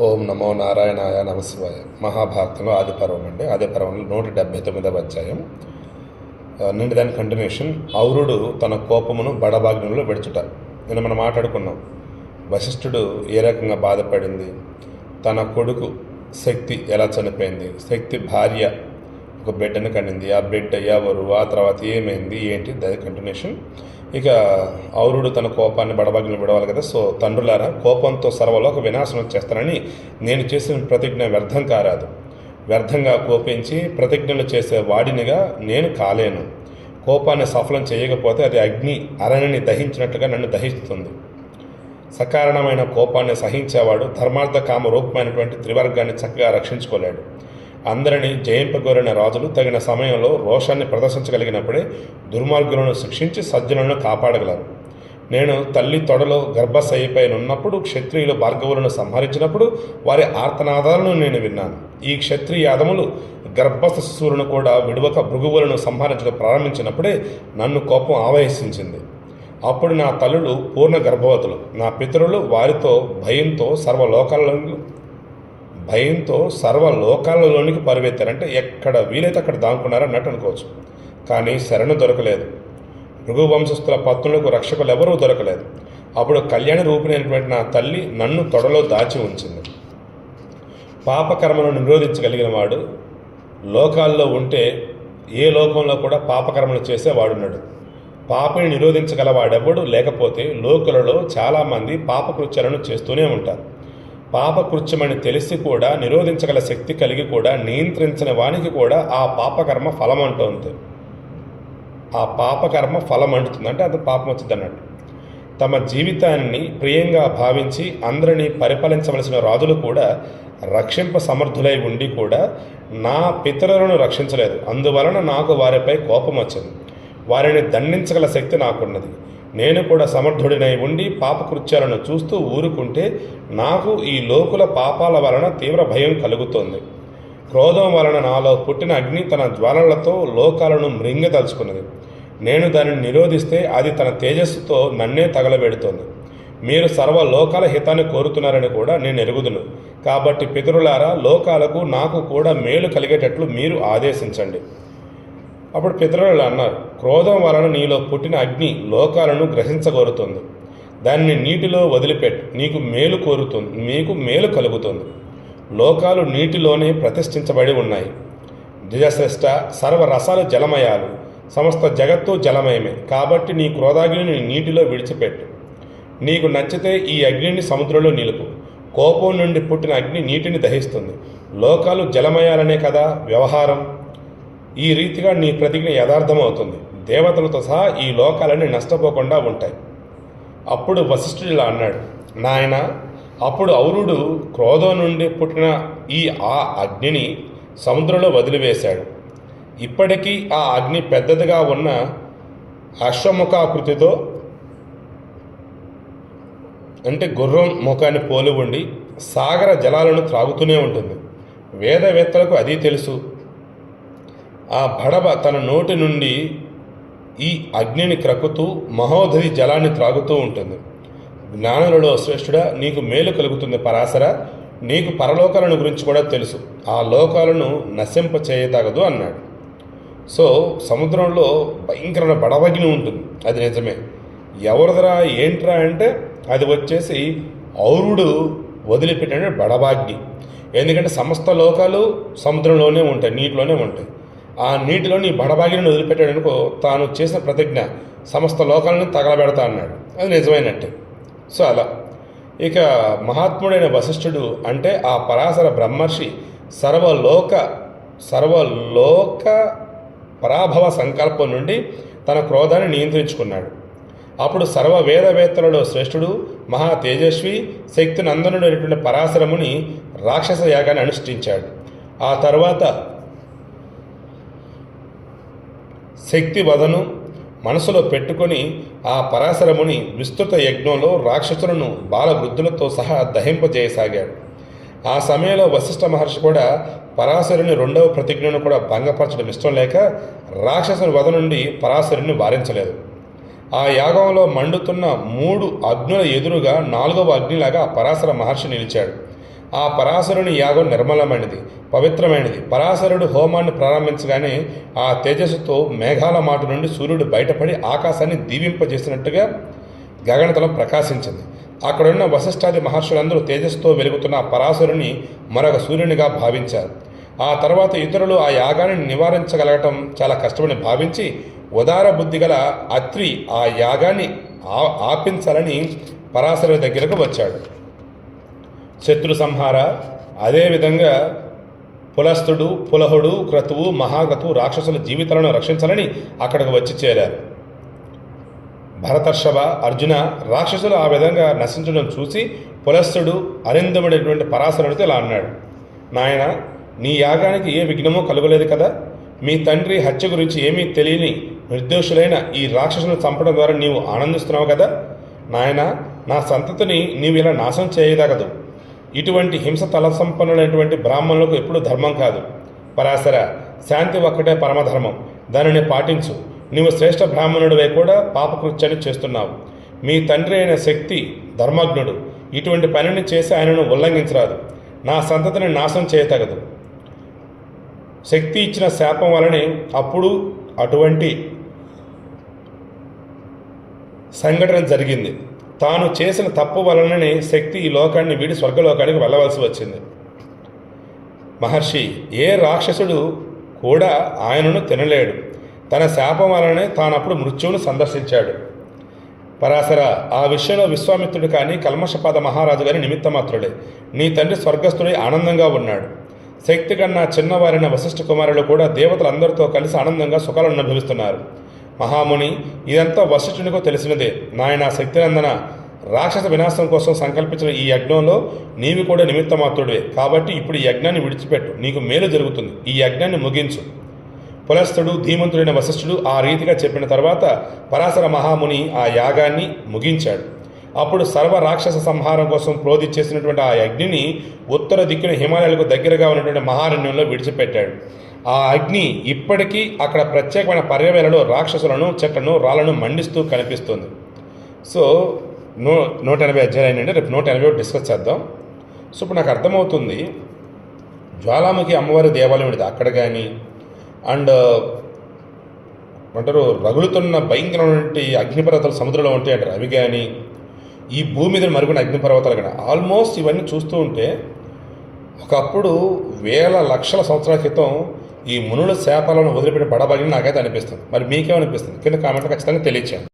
ఓం నమో నారాయణాయ నమశివాయ మహాభారతంలో ఆది పర్వం అండి. ఆది పర్వంలో నూట డెబ్బై తొమ్మిదవ అధ్యాయం. నిండి దాని కంటిన్యూషన్ ఔరుడు తన కోపమును బడబాగ్నంలో విడుచుట. నేను మనం మాట్లాడుకున్నాం. వశిష్ఠుడు ఏ రకంగా బాధపడింది? తన కొడుకు శక్తి ఎలా చనిపోయింది? శక్తి భార్య ఒక బిడ్డను కనింది. ఆ బిడ్డ ఎవరు? ఆ తర్వాత ఏమైంది? ఏంటి? దాని కంటిన్యూషన్ ఇక ఔరుడు తన కోపాన్ని బడబాగ్ని విడవాలి కదా. సో తండ్రులారా కోపంతో సర్వలోక వినాశనం చేస్తానని నేను చేసిన ప్రతిజ్ఞ వ్యర్థం కారాదు. వ్యర్థంగా కోపించి ప్రతిజ్ఞలు చేసే వాడినిగా నేను కాలేను. కోపాన్ని సఫలం చేయకపోతే అది అగ్ని అరణిని దహించినట్లుగా నన్ను దహిస్తుంది. సకారణమైన కోపాన్ని సహించేవాడు ధర్మార్థ కామ రూపమైనటువంటి త్రివర్గాన్ని చక్కగా రక్షించుకోలేడు. అందరినీ జయింపగోరిన రాజులు తగిన సమయంలో రోషాన్ని ప్రదర్శించగలిగినప్పుడే దుర్మార్గులను శిక్షించి సజ్జనులను కాపాడగలరు. నేను తల్లి తొడలో గర్భశయ్యపై ఉన్నప్పుడు క్షత్రియులు భార్గవులను సంహరించినప్పుడు వారి ఆర్తనాదాలను నేను విన్నాను. ఈ క్షత్రియ యాదములు గర్భస్థ శిశువులను కూడా విడువక భృగువులను సంహరించడం ప్రారంభించినప్పుడే నన్ను కోపం ఆవహించింది. అప్పుడు నా తల్లులు పూర్ణ గర్భవతులు నా పితరులు వారితో భయంతో సర్వలోకాలలో భయంతో సర్వ లోకాలలోనికి పరివెత్తారంటే ఎక్కడ వీలైతే అక్కడ దాక్కున్నారని అన్నట్టు అనుకోవచ్చు. కానీ శరణు దొరకలేదు. భృగు వంశస్థుల పత్నులకు రక్షకులు ఎవరూ దొరకలేదు. అప్పుడు కళ్యాణ రూపిణైనటువంటి నా తల్లి నన్ను తొడలో దాచి ఉంచింది. పాపకర్మను నిరోధించగలిగిన వాడు లోకాల్లో ఉంటే ఏ లోకంలో కూడా పాపకర్మలు చేసేవాడున్నాడు. పాపని నిరోధించగలవాడెవడు లేకపోతే లోకులలో చాలామంది పాపకృత్యాలను చేస్తూనే ఉంటారు. పాపకృత్యమని తెలిసి కూడా నిరోధించగల శక్తి కలిగి కూడా నియంత్రించిన వానికి కూడా ఆ పాపకర్మ ఫలం అంటుంది ఆ పాపకర్మ ఫలం అంటుతుంది అంటే అది పాపం వచ్చింది అన్నట్టు. తమ జీవితాన్ని ప్రియంగా భావించి అందరినీ పరిపాలించవలసిన రాజులు కూడా రక్షింప సమర్థులై ఉండి కూడా నా పితరులను రక్షించలేదు. అందువలన నాకు వారిపై కోపం వచ్చింది. వారిని దండించగల శక్తి నాకున్నది. నేను కూడా సమర్థుడినై ఉండి పాపకృత్యాలను చూస్తూ ఊరుకుంటే నాకు ఈ లోకుల పాపాల వలన తీవ్ర భయం కలుగుతోంది. క్రోధం వలన నాలో పుట్టిన అగ్ని తన జ్వాలలతో లోకాలను మృంగదలుచుకున్నది. నేను దానిని నిరోధిస్తే అది తన తేజస్సుతో నన్నే తగలబెడుతోంది. మీరు సర్వ లోకాల హితాన్ని కోరుతున్నారని కూడా నేను ఎరుగుదును. కాబట్టి పితరులారా లోకాలకు నాకు కూడా మేలు కలిగేటట్లు మీరు ఆదేశించండి. అప్పుడు పితరులు అన్నారు క్రోధం వలన నీలో పుట్టిన అగ్ని లోకాలను గ్రహించగోరుతుంది. దాన్ని నీటిలో వదిలిపెట్టు. నీకు మేలు కోరుతుంది. మీకు మేలు కలుగుతుంది. లోకాలు నీటిలోనే ప్రతిష్ఠించబడి ఉన్నాయి. ద్విజశ్రేష్ట సర్వరసాలు జలమయాలు. సమస్త జగత్తు జలమయమే. కాబట్టి నీ క్రోధాగ్నిని నీటిలో విడిచిపెట్టు. నీకు నచ్చితే ఈ అగ్నిని సముద్రంలో నిలుపు. కోపం నుండి పుట్టిన అగ్ని నీటిని దహిస్తుంది. లోకాలు జలమయాలనే కదా వ్యవహారం. ఈ రీతిగా నీ ప్రతిజ్ఞ యథార్థమవుతుంది. దేవతలతో సహా ఈ లోకాలన్నీ నష్టపోకుండా ఉంటాయి. అప్పుడు వశిష్ఠుడు ఇలా అన్నాడు నాయన అప్పుడు ఔరుడు క్రోధం నుండి పుట్టిన ఈ ఆ అగ్నిని సముద్రంలో వదిలివేశాడు. ఇప్పటికీ ఆ అగ్ని పెద్దదిగా ఉన్న అశ్వముఖాకృతితో అంటే గుర్రం ముఖాన్ని పోలి ఉండి సాగర జలాలను త్రాగుతూనే ఉంటుంది. వేదవేత్తలకు అది తెలుసు. ఆ బడబ తన నోటి నుండి ఈ అగ్నిని క్రక్కుతూ మహోదరి జలాన్ని త్రాగుతూ ఉంటుంది. జ్ఞానులలో శ్రేష్ఠుడా నీకు మేలు కలుగుతుంది పరాశర. నీకు పరలోకాలను గురించి కూడా తెలుసు. ఆ లోకాలను నశింప చేయతగదు అన్నాడు. సో సముద్రంలో భయంకరమైన బడవగిని ఉంటుంది. అది నిజమే. ఎవరిదిరా ఏంట్రా అంటే అది వచ్చేసి ఔరుడు వదిలిపెట్టిన బడవాగ్ని. ఎందుకంటే సమస్త లోకాలు సముద్రంలోనే ఉంటాయి నీటిలోనే ఉంటాయి. ఆ నీటిలో నీ బడబాగిని వదిలిపెట్టాడు అనుకో తాను చేసిన ప్రతిజ్ఞ సమస్త లోకాలను తగలబెడతా అన్నాడు. అది నిజమైనట్టే. సో అలా. ఇక మహాత్ముడైన వశిష్ఠుడు అంటే ఆ పరాశర బ్రహ్మర్షి సర్వలోక సర్వలోక పరాభవ సంకల్పం నుండి తన క్రోధాన్ని నియంత్రించుకున్నాడు. అప్పుడు సర్వ వేదవేత్తలలో శ్రేష్ఠుడు మహా తేజస్వి శక్తి నందనుడు అయినటువంటి పరాశరముని రాక్షస యాగాన్ని అనుష్ఠించాడు. ఆ తర్వాత శక్తి వదను మనసులో పెట్టుకొని ఆ పరాశరముని విస్తృత యజ్ఞంలో రాక్షసులను బాలవృద్ధులతో సహా దహింపజేయసాగాడు. ఆ సమయంలో వశిష్ఠ మహర్షి కూడా పరాశరుని రెండవ ప్రతిజ్ఞను కూడా భంగపరచడం ఇష్టం లేక రాక్షసుని వధ నుండి పరాశరుని వారించలేదు. ఆ యాగంలో మండుతున్న మూడు అగ్నుల ఎదురుగా నాలుగవ అగ్నిలాగా ఆ పరాశర మహర్షి నిలిచాడు. ఆ పరాశరుని యాగం నిర్మలమైనది పవిత్రమైనది. పరాశరుడు హోమాన్ని ప్రారంభించగానే ఆ తేజస్సుతో మేఘాల మాట నుండి సూర్యుడు బయటపడి ఆకాశాన్ని దీవింపజేసినట్టుగా గగనతలం ప్రకాశించింది. అక్కడున్న వశిష్ఠాది మహర్షులందరూ తేజస్సుతో వెలుగుతున్న పరాశరుని మరొక సూర్యునిగా భావించారు. ఆ తర్వాత ఇతరులు ఆ యాగాన్ని నివారించగలగటం చాలా కష్టమని భావించి ఉదార బుద్ధి గల అత్రి ఆ యాగాన్ని ఆ- ఆపించాలని పరాశరుని దగ్గరకు వచ్చాడు. శత్రు సంహార అదేవిధంగా పులస్తుడు పులహుడు క్రతువు మహాగతువు రాక్షసుల జీవితాలను రక్షించాలని అక్కడికి వచ్చి చేరారు. భరతర్షభ అర్జున రాక్షసులు ఆ విధంగా నశించడం చూసి పులస్తుడు అరిందముడైనటువంటి పరాశరుడితో ఇలా అన్నాడు నాయన నీ యాగానికి ఏ విఘ్నమో కలుగలేదు కదా? మీ తండ్రి హత్య గురించి ఏమీ తెలియని నిర్దోషులైన ఈ రాక్షసులను చంపడం ద్వారా నీవు ఆనందిస్తున్నావు కదా? నాయన నా సంతతిని నీవు ఇలా నాశనం చేయదగదు ఇటువంటి హింస తలసంపన్నులైనటువంటి బ్రాహ్మణులకు ఎప్పుడు ధర్మం కాదు. పరాశర శాంతి ఒక్కటే పరమధర్మం. దానిని పాటించు. నీవు శ్రేష్ఠ బ్రాహ్మణుడివై కూడా పాపకృత్యాన్ని చేస్తున్నావు. మీ తండ్రి అయిన శక్తి ధర్మజ్ఞుడు. ఇటువంటి పనిని చేసి ఆయనను ఉల్లంఘించరాదు. నా సంతతిని నాశనం చేయతగదు. శక్తి ఇచ్చిన శాపం వలనే అప్పుడు అటువంటి సంఘటన జరిగింది. తాను చేసిన తప్పు వలననే శక్తి ఈ లోకాన్ని వీడి స్వర్గలోకానికి వెళ్ళవలసి వచ్చింది. మహర్షి ఏ రాక్షసుడు కూడా ఆయనను తినలేడు. తన శాపం వలనే తానప్పుడు మృత్యువును సందర్శించాడు. పరాశర ఆ విషయంలో విశ్వామిత్రుడు కానీ కల్మషపాద మహారాజు గారి నిమిత్తమాత్రుడే. నీ తండ్రి స్వర్గస్థుడై ఆనందంగా ఉన్నాడు. శక్తి కన్నా చిన్నవారైన వశిష్ఠ కుమారులు కూడా దేవతలందరితో కలిసి ఆనందంగా సుఖాలను అనుభవిస్తున్నారు. మహాముని ఇదంతా వశిష్ఠునికో తెలిసినదే. నాయన శక్తినందన రాక్షస వినాశం కోసం సంకల్పించిన ఈ యజ్ఞంలో నీవు కూడా నిమిత్తమాత్రుడివే. కాబట్టి ఇప్పుడు ఈ యజ్ఞాన్ని విడిచిపెట్టు. నీకు మేలు జరుగుతుంది. ఈ యజ్ఞాన్ని ముగించు. పులస్తుడు ధీమంతుడైన వశిష్ఠుడు ఆ రీతిగా చెప్పిన తర్వాత పరాశర మహాముని ఆ యాగాన్ని ముగించాడు. అప్పుడు సర్వ రాక్షస సంహారం కోసం ప్రోదిచ్చేసినటువంటి ఆ అగ్నిని ఉత్తర దిక్కున హిమాలయాలకు దగ్గరగా ఉన్నటువంటి మహారణ్యంలో విడిచిపెట్టాడు. ఆ అగ్ని ఇప్పటికీ అక్కడ ప్రత్యేకమైన పర్యవేలలో రాక్షసులను చెట్లను రాళ్ళను మండిస్తూ కనిపిస్తుంది. సో నూ నూట ఎనభై అధ్యాయం అండి రేపు నూట ఎనభై డిస్కస్ చేద్దాం. సో ఇప్పుడు నాకు అర్థమవుతుంది జ్వాలాముఖి అమ్మవారి దేవాలయం ఉండేది అక్కడ కానీ అండ్ అంటారు రగులుతున్న భయంకరమైనటువంటి అగ్నిపర్వతాలు సముద్రంలో ఉంటాయి అంటారు. అవి కానీ ఈ భూమి మీద మరుగున అగ్నిపర్వతాలు కానీ ఆల్మోస్ట్ ఇవన్నీ చూస్తూ ఉంటే ఒకప్పుడు వేల లక్షల సంవత్సరాల క్రితం ఈ మునుల శాపాలను వదిలిపెట్టి పడబగిన నాకైతే అనిపిస్తుంది. మరి మీకేమనిపిస్తుంది? కింద కామెంట్లో ఖచ్చితంగా తెలియచేయండి.